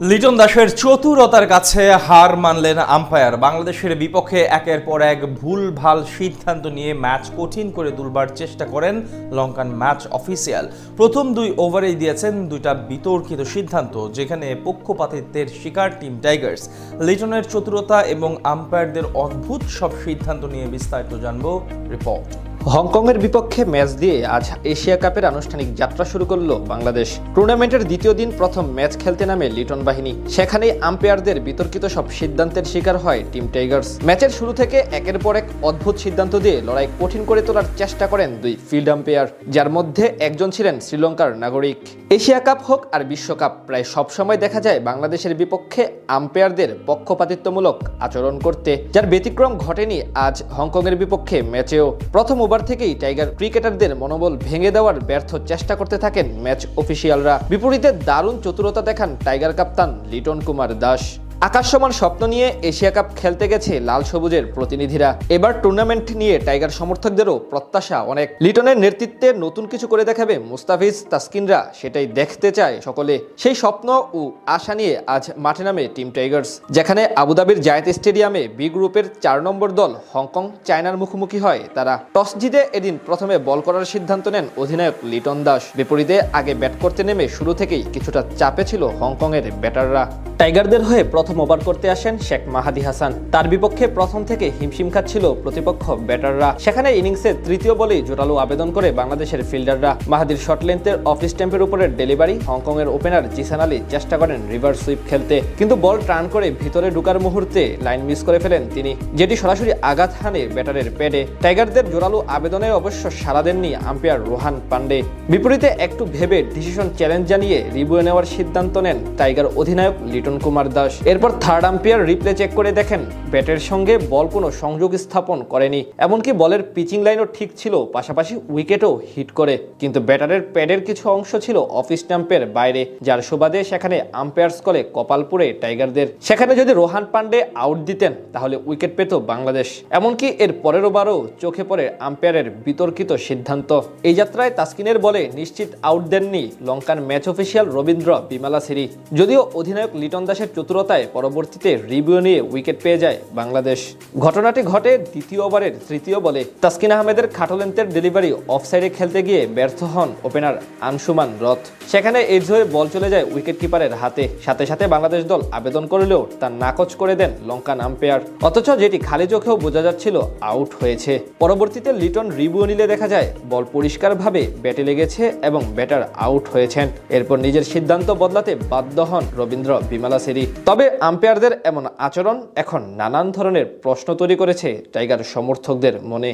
লিটন দাসের চতুরতার কাছে হার মানলেন আম্পায়ার। বাংলাদেশের বিপক্ষে একের পর এক ভুল ভালো সিদ্ধান্ত নিয়ে ম্যাচ কঠিন করে তুলবার চেষ্টা করেন লঙ্কান ম্যাচ অফিসিয়াল। প্রথম দুই ওভারেই দিয়েছেন দুইটা বিতর্কিত সিদ্ধান্ত, যেখানে পক্ষপাতিত্বের শিকার টিম টাইগার্স। লিটনের চতুরতা এবং আম্পায়ারদের অদ্ভুত সব সিদ্ধান্ত নিয়ে বিস্তারিত জানব রিপোর্ট। হংকংয়ের বিপক্ষে ম্যাচ দিয়ে আজ এশিয়া কাপের আনুষ্ঠানিক যাত্রা শুরু করল বাংলাদেশ। টুর্নামেন্টের দ্বিতীয় দিন প্রথম ম্যাচ খেলতে নামে লিটন বাহিনী। সেখানেই আম্পায়ারদের বিতর্কিত সব সিদ্ধান্তের শিকার হয় টিম টাইগার্স। ম্যাচের শুরু থেকে একের পর এক অদ্ভুত সিদ্ধান্ত দিয়ে লড়াই কঠিন করে তোলার চেষ্টা করেন দুই ফিল্ড আম্পায়ার, যার মধ্যে একজন ছিলেন শ্রীলঙ্কার নাগরিক। এশিয়া কাপ হোক আর বিশ্বকাপ, প্রায় সব সময় দেখা যায় বাংলাদেশের বিপক্ষে আম্পায়ারদের পক্ষপাতিত্বমূলক আচরণ করতে, যার ব্যতিক্রম ঘটেনি আজ হংকংয়ের বিপক্ষে ম্যাচেও। প্রথম ওভার থেকেই টাইগার ক্রিকেটারদের মনোবল ভেঙে দেওয়ার ব্যর্থ চেষ্টা করতে থাকেন ম্যাচ অফিসিয়ালরা। বিপরীতে দারুণ চতুরতা দেখান টাইগার কাপ্তান লিটন কুমার দাস। আকাশ সমান স্বপ্ন নিয়ে এশিয়া কাপ খেলতে গেছে লাল সবুজের প্রতিনিধিরা। এবার টুর্নামেন্ট নিয়ে টাইগার সমর্থকদেরও প্রত্যাশা অনেক। লিটনের নেতৃত্বে নতুন কিছু করে দেখাবে মুস্তাফিজ তাসকিনরা, সেটাই দেখতে চায় সকলে। সেই স্বপ্ন ও আশা নিয়ে আজ মাঠে নামে টিম টাইগার্স যেখানে আবুধাবির জায়েদ স্টেডিয়ামে বি গ্রুপের চার নম্বর দল হংকং, চায়নার মুখোমুখি হয় তারা। টস জিতে এদিন প্রথমে বল করার সিদ্ধান্ত নেন অধিনায়ক লিটন দাস। বিপরীতে আগে ব্যাট করতে নেমে শুরু থেকেই কিছুটা চাপে ছিল হংকংয়ের ব্যাটাররা। টাইগারদের হয়ে প্রথম ওভার করতে আসেন শেখ মাহাদি হাসান। তার বিপক্ষে প্রথম থেকে হিমশিম খাচ্ছিল প্রতিপক্ষ ব্যাটাররা। সেখানে ইনিংসে তৃতীয় বলেই জোরালো আবেদন করে বাংলাদেশের ফিল্ডাররা। মাহাদির শর্ট লেন্থের অফ স্ট্যাম্পের উপরের ডেলিভারি হংকংয়ের ওপেনার জিসান আলী চেষ্টা করেন রিভার্স সুইপ খেলতে। কিন্তু বল টার্ন করে ভিতরে ঢুকার মুহূর্তে লাইন মিস করে ফেলেন তিনি, যেটি সরাসরি আঘাত হানে ব্যাটারের প্যাডে টাইগারদের জোরালো আবেদনে অবশ্য সাড়া দেননি আম্পায়ার রোহান পান্ডে। বিপরীতে একটু ভেবে ডিসিশন চ্যালেঞ্জ জানিয়ে রিভিউ নেওয়ার সিদ্ধান্ত নেন টাইগার অধিনায়ক লিটন। কুমার দাস। এরপর থার্ড আম্পায়ার রিপ্লে চেক করে দেখেন, ব্যাটের সঙ্গে বল কোনো সংযোগ স্থাপন করেনি। এমনকি বলের পিচিং লাইনও ঠিক ছিল, পাশাপাশি উইকেটও হিট করে। কিন্তু ব্যাটারের প্যাডের কিছু অংশ ছিল অফ স্ট্যাম্পের বাইরে, যার সুবাদে সেখানে আম্পায়ার্স কলে কপাল পুড়ে টাইগারদের। সেখানে যদি রোহান পান্ডে আউট দিতেন, তাহলে উইকেট পেত বাংলাদেশ। এমনকি এর পরের ওভারও চোখে পড়ে আম্পায়ারের বিতর্কিত সিদ্ধান্ত। এই যাত্রায় তাসকিনের বলে নিশ্চিত আউট দেননি Lankan match official Ravindra Wimalasiri. যদিও অধিনায়ক লিটন দাসের চতুরতায় পরবর্তীতে রিভিউ নিয়ে উইকেট পেয়ে যায় বাংলাদেশ। ঘটনাটি ঘটে দ্বিতীয় ওভারের তৃতীয় বলে। তাসকিন আহমেদের খাটোলেন্থের ডেলিভারি অফসাইডে খেলতে গিয়ে ব্যর্থ হন ওপেনার আনসুমান রথ। সেখানে এডস হয়ে বল চলে যায় উইকেট কিপারের হাতে। সাথে সাথে বাংলাদেশ দল আবেদন করলেও তা নাকচ করে দেন লঙ্কান আম্পায়ার অথচ যেটি খালি চোখেও বোঝা যাচ্ছিল, আউট হয়েছে। পরবর্তীতে লিটন রিভিউ নিলে দেখা যায়, বল পরিষ্কারভাবে ব্যাটে লেগেছে এবং ব্যাটার আউট হয়েছেন। এরপর নিজের সিদ্ধান্ত বদলাতে বাধ্য হন রবীন্দ্র বিমালা সেরি তবে আম্পায়ারদের এমন আচরণ এখন নানান ধরনের প্রশ্ন তৈরি করেছে টাইগার সমর্থকদের মনে।